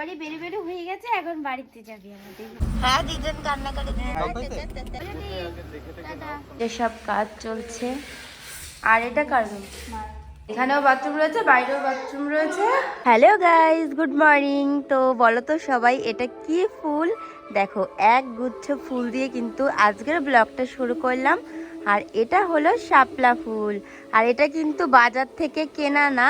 বাড়ি বেরো বেরো হয়ে গেছে এখন বাড়িতে যাবি আমাদের। হ্যাঁ দুজন কান্না করে যেসব কাজ চলছে। আর এটা কার এখানেও বাথরুম রয়েছে বাইরেও বাথরুম রয়েছে। হ্যালো গাইস গুড মর্নিং তো বলো তো সবাই এটা কি ফুল? দেখো এক গুচ্ছ ফুল দিয়ে কিন্তু আজকের ব্লগটা শুরু করলাম। আর এটা হলো শাপলা ফুল। আর এটা কিন্তু বাজার থেকে কেনা না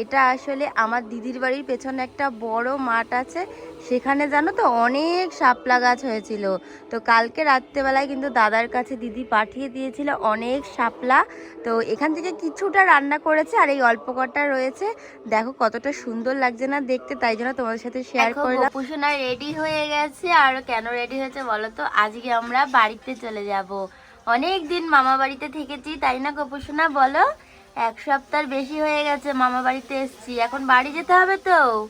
এটা আসলে আমার দিদির বাড়ির পেছনে একটা বড় মাঠ আছে। সেখানে জানো তো অনেক শাপলা গাছ হয়েছিল। তো কালকে রাত্রেবেলায় কিন্তু দাদার কাছে দিদি পাঠিয়ে দিয়েছিল অনেক শাপলা। তো এখান থেকে কিছুটা রান্না করেছে আর এই অল্প কটা রয়েছে। দেখো কতটা সুন্দর লাগছে না দেখতে তাই জন্য তোমাদের সাথে শেয়ার করলাম। কুসুনা রেডি হয়ে গেছে। আর কেন রেডি হয়েছে বলো তো? আজকে আমরা বাড়িতে চলে যাব। অনেক দিন মামা বাড়িতে থেকেছি তাই না কপুসোনা বলো। এক সপ্তাহ বেশি হয়ে গেছে মামা বাড়িতে এসেছি। এখন বাড়ি যেতে হবে তো।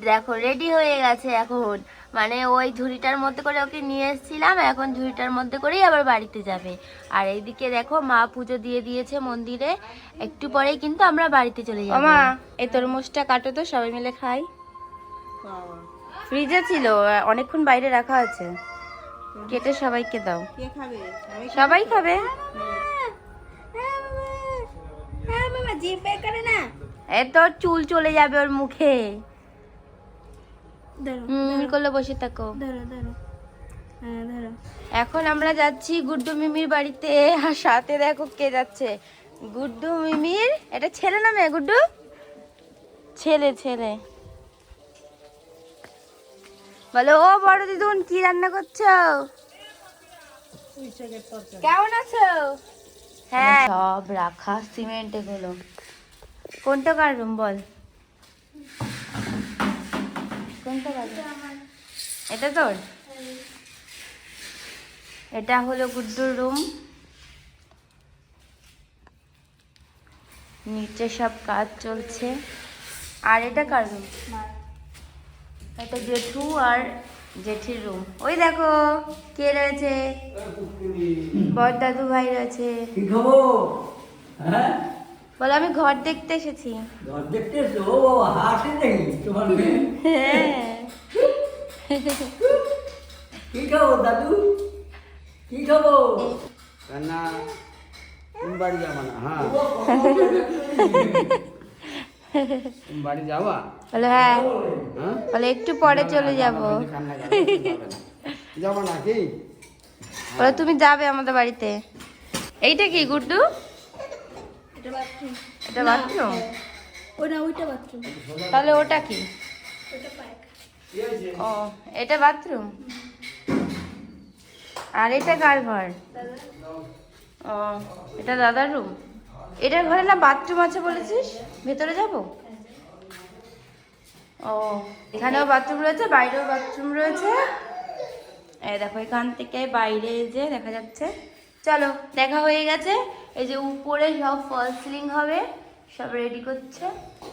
দেখো রেডি হয়ে গেছে এখন। মানে ওই ঝুড়িটার মধ্যে করে ওকে নিয়ে এসেছিলাম এখন ঝুড়িটার মধ্যে করেই আবার বাড়িতে যাবে। আর এইদিকে দেখো মা পুজো দিয়ে দিয়েছে মন্দিরে। একটু পরেই কিন্তু আমরা বাড়িতে চলে যাব। মা এই তরমুজটা কাটো তো সবাই মিলে খাই। ফ্রিজে ছিল অনেকক্ষণ বাইরে রাখা আছে। কেটে সবাইকে দাও। কে খাবে? সবাই খাবে। জিভ করে না? এ তোর চুল চলে যাবে ওর মুখে। ধরো করলে বসে থাকো। ধরো ধরো। হ্যাঁ ধরো। এখন আমরা যাচ্ছি গুড্ডু মিমির বাড়িতে। আর সাথে দেখো কে যাচ্ছে। গুড্ডু মিমির এটা ছেলে না মেয়ে গুড্ডু? ছেলে ছেলে। বলো ও বড় দিদুন কি রান্না করছ? কেমন আছো? হ্যাঁ। সব রাখা সিমেন্ট এগুলো কোনটা কার রুম বল? কোনটা এটা তোর? এটা হলো গুড্ডুর রুম নিচে সব কাজ চলছে। আর এটা কার রুম এটা জেঠু আর জেঠির রুম ওই দেখো, কে রয়েছে? বর দাদু ভাই রয়েছে। কি খবর? হ্যাঁ? বলো আমি ঘর দেখতে এসেছি। ঘর দেখতে এসো? ও বাবা হাসে দেখি তোমার মেয়ে। হ্যাঁ। কি খবর দাদু? কি রান্না তুমি বাড়ি যাবা না? হ্যাঁ। তুমি বাড়ি যাবা? বলো হ্যাঁ। হ্যাঁ? বলো একটু পরে চলে যাব। কি? বলো তুমি যাবে আমাদের বাড়িতে। এইটা কি গুড্ডু? এটা বাথরুম ওটা ওইটা বাথরুম তাহলে ওটা কি? ও এটা বাথরুম আর এটা কার ঘর? ও এটা দাদার রুম এটার ঘরে না বাথরুম আছে বলেছিস? ভেতরে যাব? ও এখানেও বাথরুম রয়েছে বাইরেও বাথরুম রয়েছে। এই দেখো এখান থেকে বাইরে যে দেখা যাচ্ছে। চলো দেখা হয়ে গেছে। এই যে উপরে সব ফল সিলিং হবে সব রেডি করছে।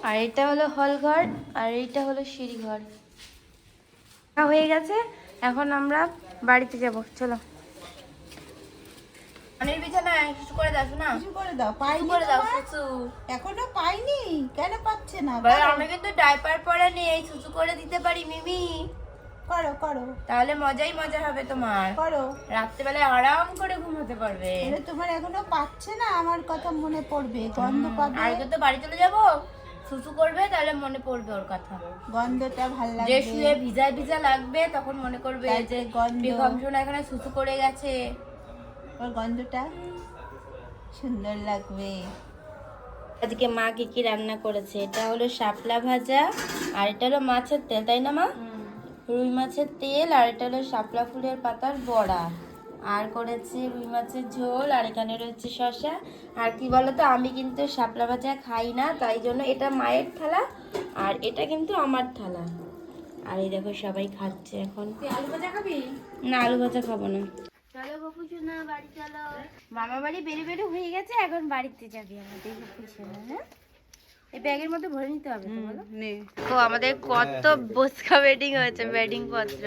আর এটা হলো হল ঘর আর এইটা হলো সিঁড়ি ঘর হয়ে গেছে এখন আমরা বাড়িতে যাব চলো। অনেক বিছানায় কিছু করে দাও না কিছু করে দাও পাইনি করে দাও সুসু এখনও পাইনি কেন পাচ্ছে না? করো, কিন্তু ডাইপার পরে নেই এই সুসু করে দিতে পারি মিমি। করো করো। তাহলে মজাই মজা হবে তোমার। করো। রাত্রেবেলায় আরাম করে ঘুমাতে পারবে। তাহলে তোমার এখনও পাচ্ছে না আমার কথা মনে পড়বে। গন্ধ পাবে। আজকে তো বাড়ি চলে যাব। সুসু করবে তাহলে মনে পড়বে ওর কথা। গন্ধটা ভালো যে লাগবে। শুয়ে ভিজা ভিজা লাগবে তখন মনে করবে যে যে গন্ধ। বিকমশন এখানে সুসু করে গেছে। ওর গন্ধটা সুন্দর লাগবে। আজকে মা কি কি রান্না করেছে? এটা হলো শাপলা ভাজা আর এটা হলো মাছের তেল তাই না মা? রুই মাছের তেল আর এটা হলো শাপলা ফুলের পাতার বড়া। আর করেছে রুই মাছের ঝোল আর এখানে রয়েছে শসা। আর কি বলতো আমি কিন্তু শাপলা ভাজা খাই না তাই জন্য এটা মায়ের থালা আর এটা কিন্তু আমার থালা। আর এই দেখো সবাই খাচ্ছে এখন। আলু ভাজা খাবি? না আলু ভাজা খাব না। চলো সোনা বাড়ি চলো। মামা বাড়ি বেরো বেরো হয়ে গেছে এখন বাড়িতে যাবি। আমাদের সোনা হ্যাঁ? এই ব্যাগের মধ্যে ভরে নিতে হবে তো আমাদের কত বসকা বেডিং হয়েছে বেডিং পত্র।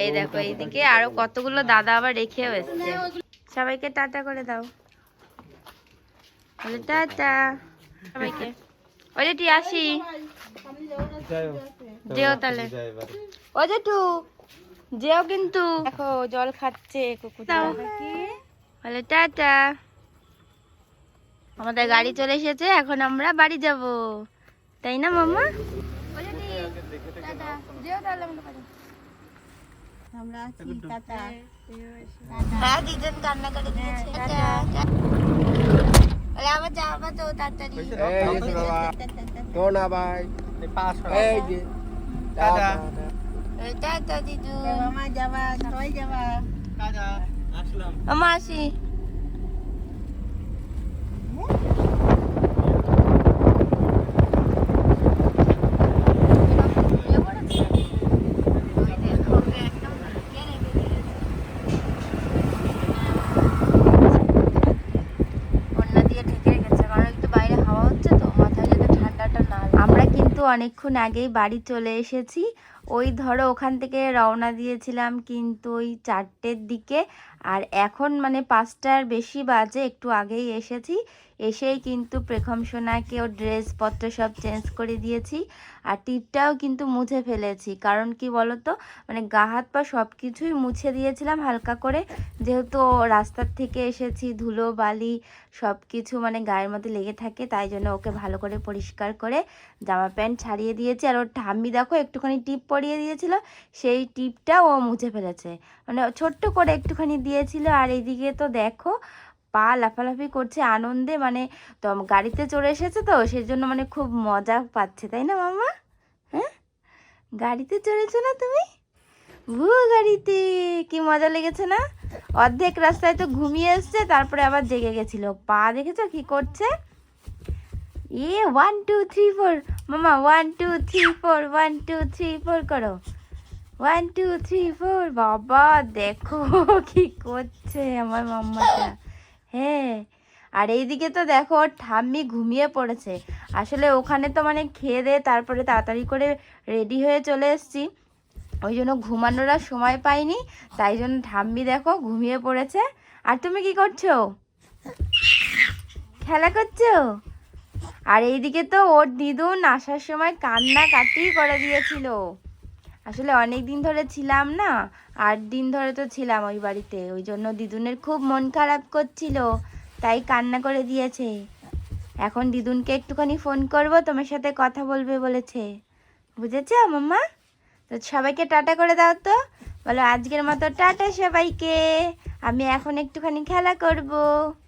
এই দেখো এইদিকে আরও কতগুলো দাদা আবার রেখেও এসছে। সবাইকে টাটা করে দাও। টাটা। সবাইকে। ওই আসি। যেও তাহলে। ও জেঠু যেও কিন্তু। দেখো জল খাচ্ছে কুকুরটা। বলে টাটা। আমাদের গাড়ি চলে এসেছে এখন আমরা বাড়ি যাব। তাই না মামা? আমরা আছি টাটা হ্যাঁ দুজন কান্না করে দিয়েছে আবার যাবা তো তাড়াতাড়ি টোনা ভাই। এই যে টাটা টাটা দিদু। মামা যাবা সবাই যাবা। মামা আসি বন্যা দিয়ে ঠেকে গেছে কারণ একটু বাইরে হাওয়া হচ্ছে তো মাথায় যাতে ঠান্ডাটা না লাগে। আমরা কিন্তু অনেকক্ষণ আগেই বাড়ি চলে এসেছি। ওই ধরো ওখান থেকে রওনা দিয়েছিলাম কিন্তু ওই চারটের দিকে। আর এখন মানে পাঁচটার বেশি বাজে, একটু আগেই এসেছি। এসেই কিন্তু প্রেখম সোনাকে ওর ড্রেসপত্র সব চেঞ্জ করে দিয়েছি। আর টিপটাও কিন্তু মুছে ফেলেছি। কারণ কি বলতো? মানে গা হাত পা সব কিছুই মুছে দিয়েছিলাম হালকা করে। যেহেতু রাস্তার থেকে এসেছি, ধুলো, বালি সব কিছু মানে গায়ের মধ্যে লেগে থাকে, তাই জন্য ওকে ভালো করে পরিষ্কার করে জামা প্যান্ট ছাড়িয়ে দিয়েছি। আর ওর ঠাম্মি দেখো, একটুখানি টিপ পরিয়ে দিয়েছিল, সেই টিপটা ও মুছে ফেলেছে। মানে ছোট্ট করে একটুখানি দিয়েছিল, আর এইদিকে তো দেখো, পা লাফালাফি করছে আনন্দে মানে তো গাড়িতে চড়ে এসেছে তো সেই জন্য মানে খুব মজা পাচ্ছে, তাই না মামা? হ্যাঁ? গাড়িতে চড়েছো না তুমি? ভুয়ো গাড়িতে, কি মজা লেগেছে না? অর্ধেক রাস্তায় তো ঘুমিয়ে এসছে, তারপরে আবার জেগে গেছিল। পা দেখেছ কি করছে? এ ওয়ান টু থ্রি ফোর মামা one two three four one two three four করো। ওয়ান টু থ্রি ফোর বাবা, দেখো কি করছে আমার মাম্মাটা। হ্যাঁ আর এইদিকে তো দেখো ঠাম্মি ঘুমিয়ে পড়েছে। আসলে ওখানে তো মানে খেয়ে দিয়ে তারপরে তাড়াতাড়ি করে রেডি হয়ে চলে এসেছি। ওই জন্য ঘুমানোর সময় পাইনি, তাই জন্য ঠাম্মি দেখো ঘুমিয়ে পড়েছে। আর তুমি কি করছ? খেলা করছ? আর এইদিকে তো ওর দিদুন আসার সময় কান্না কাটি করে দিয়েছিল। আসলে অনেক দিন ধরে ছিলাম না, আট দিন ধরে তো ছিলাম ওই বাড়িতে, ওই জন্য দিদুনের খুব মন খারাপ করছিল, তাই কান্না করে দিয়েছে। এখন দিদুনকে একটুখানি ফোন করব, তোমার সাথে কথা বলবে বলেছে। বুঝেছ মাম্মা? তো সবাইকে টাটা করে দাও তো। বলো আজকের মতো টাটা সবাইকে। আমি এখন একটুখানি খেলা করব।